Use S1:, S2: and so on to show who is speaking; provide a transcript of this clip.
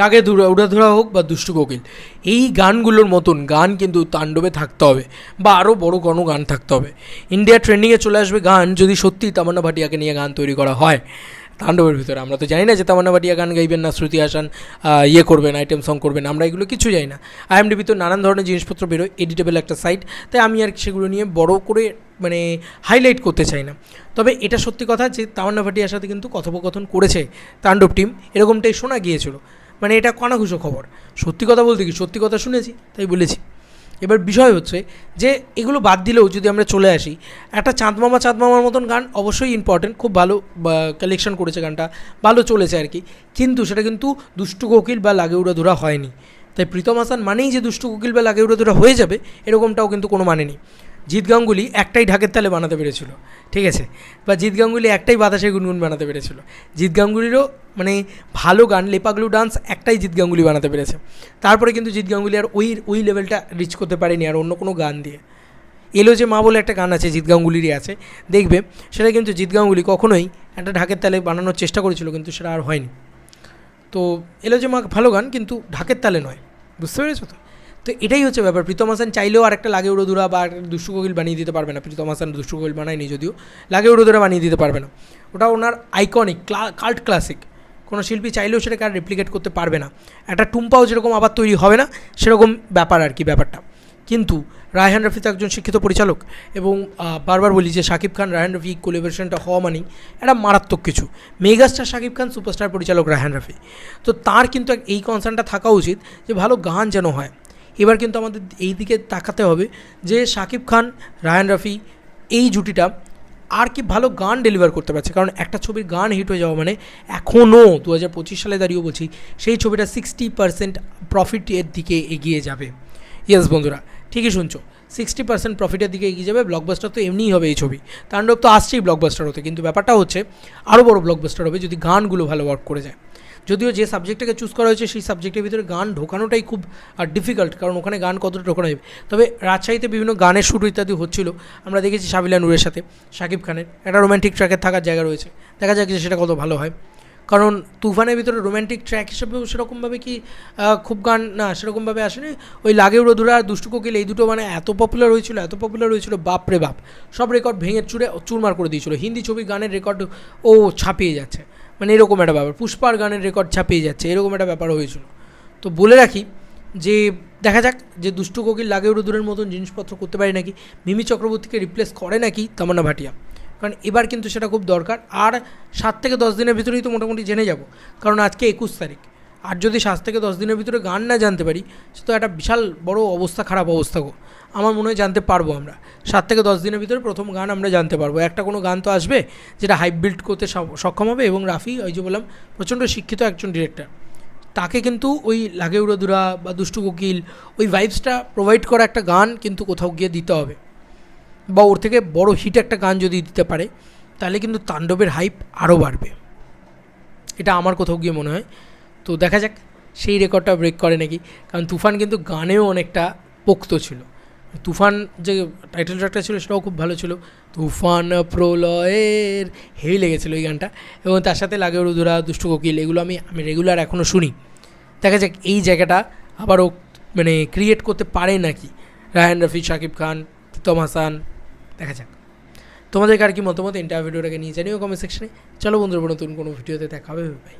S1: লাগে ধুরা উড়াধুরা হোক বা দুষ্টু কোকিল। এই গানগুলোর মতন গান কিন্তু তাণ্ডবে থাকতে হবে বা আরও বড় কোনো গান থাকতে হবে। ইন্ডিয়া ট্রেন্ডিংয়ে চলে আসবে গান যদি সত্যি তামান্না ভাটিয়াকে নিয়ে গান তৈরি করা হয়। তাণ্ডবের ভিতরে আমরা তো জানি না যে তামান্না ভাটিয়া গান গাইবেন না, শ্রুতি হাসান ইয়ে করবেন আইটেম সং করবেন, আমরা এগুলো কিছু জানি না। আইএমডিবি তো নানান ধরনের জিনিসপত্র বেরোয় এডিটেবল একটা সাইট তাই আমি আর সেগুলো নিয়ে বড় করে মানে হাইলাইট করতে চাই না। তবে এটা সত্যি কথা যে তামান্না ভাটিয়ার সাথে কিন্তু কথোপকথন করেছে তাণ্ডব টিম এরকমটাই শোনা গিয়েছিল। মানে এটা কনাঘুষো খবর। সত্যি কথা বলতে কি? সত্যি কথা শুনেছি, তাই বলেছি। এবার বিষয় হচ্ছে যে, এগুলো বাদ দিলেও যদি আমরা চলে আসি, একটা চাঁদ মামা চাঁদ মামার মতন গান অবশ্যই ইম্পর্টেন্ট খুব ভালো কালেকশন করেছে গানটা, ভালো চলেছে আর কি। কিন্তু সেটা কিন্তু দুষ্টু কোকিল বা লাগে উড়াধুরা হয়নি। তাই প্রীতম হাসান মানেই যে দুষ্টু কোকিল বা লাগে উড়াধুরা হয়ে যাবে, এরকমটাও কিন্তু কোনো মানে নেই। জিৎ গাঙ্গুলি একটাই ঢাকের তালে বানাতে পেরেছিল, ঠিক আছে? বা জিৎ গাঙ্গুলি একটাই বাতাসে গুনগুন বানাতে পেরেছিল। জিৎ গাঙ্গুলিরও মানে ভালো গান, লেপাগলু ডান্স একটাই জিৎ গাঙ্গুলি বানাতে পেরেছে। তারপরে কিন্তু জিৎ গাঙ্গুলি আর ওই ওই লেভেলটা রিচ করতে পারেনি আর অন্য কোনো গান দিয়ে। এলো যে মা বলে একটা গান আছে, জিৎ গাঙ্গুলিরই আছে, দেখবে সেটা কিন্তু জিৎ গাঙ্গুলি কখনোই একটা ঢাকের তালে বানানোর চেষ্টা করেছিল, কিন্তু সেটা আর হয়নি। তো এলো যে মা ভালো গান, কিন্তু ঢাকের তালে নয়, বুঝতে পেরেছ তো? তো এটাই হচ্ছে ব্যাপার। প্রীতম হাসান চাইলেও আরেকটা লাগে উড়োদুরা বা দুষ্টু কোকিল বানিয়ে দিতে পারবে না। প্রীতম হাসান দুষ্টু কোকিল বানায়নি যদিও। লাগে উড়োদুরা বানিয়ে দিতে পারবে না। ওটা ওনার আইকনিক কাল্ট ক্লাসিক কোনো শিল্পী চাইলেও সেটাকে আর রেপ্লিকেট করতে পারবে না। একটা টুম্পাও যেরকম আবার তৈরি হবে না, সেরকম ব্যাপার আর কি ব্যাপারটা। কিন্তু রায়হান রফি তো একজন শিক্ষিত পরিচালক এবং বারবার বলি যে শাকিব খান, রায়হান রফি কোলেবরেশনটা হওয়া মানেই একটা মারাত্মক কিছু। মেগাস্টার শাকিব খান সুপারস্টার পরিচালক রায়হান রফি তো তার কিন্তু এই কনসার্নটা থাকা উচিত যে ভালো গান যেন হয়। এবার কিন্তু আমাদের এই দিকে তাকাতে হবে যে শাকিব খান, রায়ান রফি এই জুটিটা আর কি ভালো গান ডেলিভার করতে পারছে। কারণ একটা ছবির গান হিট হয়ে যাওয়া মানে এখনও দু হাজার পঁচিশ সালে দাঁড়িয়েও বলছি, সেই ছবিটা সিক্সটি পার্সেন্ট প্রফিটের দিকে এগিয়ে যাবে। ইয়েস বন্ধুরা, ঠিকই শুনছো সিক্সটি পার্সেন্ট প্রফিটের দিকে এগিয়ে যাবে ব্লকবাস্টার তো এমনিই হবে এই ছবি। তাণ্ডব তো আসছেই ব্লকবাস্টার হতে, কিন্তু ব্যাপারটা হচ্ছে আরও বড় ব্লকবাস্টার হবে যদি গানগুলো ভালো ওয়ার্ক করে যায়। যদিও যে সাবজেক্টটাকে চুজ করা হয়েছে, সেই সাবজেক্টের ভিতরে গান ঢোকানোটাই খুব ডিফিকাল্ট কারণ ওখানে গান কতটা ঢোকানো যাবে। তবে রাজশাহীতে বিভিন্ন গানের শুট ইত্যাদি হচ্ছিল। আমরা দেখেছি সাবিলা নূরের সাথে, শাকিব খানের। একটা রোম্যান্টিক ট্র্যাকের থাকার জায়গা রয়েছে। দেখা যাক যে সেটা কত ভালো হয়। কারণ তুফানের ভিতরে রোম্যান্টিক ট্র্যাক হিসেবেও সেরকমভাবে কি খুব গান, না, সেরকমভাবে আসেনি। ওই লাগে উড়োধুরা আর দুষ্টু কোকিল এই দুটো মানে এত পপুলার হয়েছিল, এত পপুলার হয়েছিল, বাপরে বাপ। সব রেকর্ড ভেঙে চুরে চুরমার করে দিয়েছিল। হিন্দি ছবির গানের রেকর্ড ও ছাপিয়ে যাচ্ছে। মানে এরকম একটা ব্যাপার। পুষ্পার গানের রেকর্ড ছাপিয়ে যাচ্ছে, এরকম একটা ব্যাপার হয়েছিল। তো বলে রাখি যে, দেখা যাক যে দুষ্টু কোকিল লাগে রুদুরের মতন জিনিসপত্র করতে পারে নাকি। মিমি চক্রবর্তীকে রিপ্লেস করে নাকি তামান্না ভাটিয়া। কারণ এবার কিন্তু সেটা খুব দরকার। আর সাত থেকে দশ দিনের ভিতরেই তো মোটামুটি জেনে যাব। কারণ আজকে একুশ তারিখ। আর যদি সাত থেকে দশ দিনের ভিতরে গান না জানতে পারি, সে তো একটা বিশাল বড় অবস্থা, খারাপ অবস্থা গো। আমার মনে হয় জানতে পারব আমরা। সাত থেকে দশ দিনের ভিতরে প্রথম গান আমরা জানতে পারব। একটা কোনো গান তো আসবে যেটা হাইপ বিল্ড করতে সক্ষম হবে এবং রাফি, ওই যে বললাম, প্রচণ্ড শিক্ষিত একজন ডিরেক্টর। তাকে কিন্তু ওই লাগে উড়াদুরা বা দুষ্টু কোকিল, ওই ভাইবসটা প্রোভাইড করা একটা গান কিন্তু কোথাও গিয়ে দিতে হবে। বা ওর থেকে বড় হিট একটা গান যদি দিতে পারে, তাহলে কিন্তু তাণ্ডবের হাইপ আরও বাড়বে। এটা আমার কোথাও গিয়ে মনে হয়। তো দেখা যাক সেই রেকর্ডটা ব্রেক করে নাকি। কারণ তুফান কিন্তু গানেও অনেকটা পোক্ত ছিল। তুফান যে টাইটেল ট্র্যাকটা ছিল সেটাও খুব ভালো ছিল। তুফান প্রলয়ের হেভি লেগেছিল এই গানটা এবং তার সাথে লাগে রুদুরা দুষ্টু কোকিল এগুলো আমি আমি রেগুলার এখনও শুনি। দেখা যাক এই জায়গাটা আবারও মানে ক্রিয়েট করতে পারে নাকি। রায়হান রফি শাকিব খান প্রীতম হাসান, দেখা যাক। তোমাদের আর কি মতামত? ইন্টারভিউ ভিডিওটাকে নিয়ে জানিও কমেন্ট সেকশনে চলো বন্ধুরা, নতুন কোনো ভিডিওতে দেখা হবে। ভাই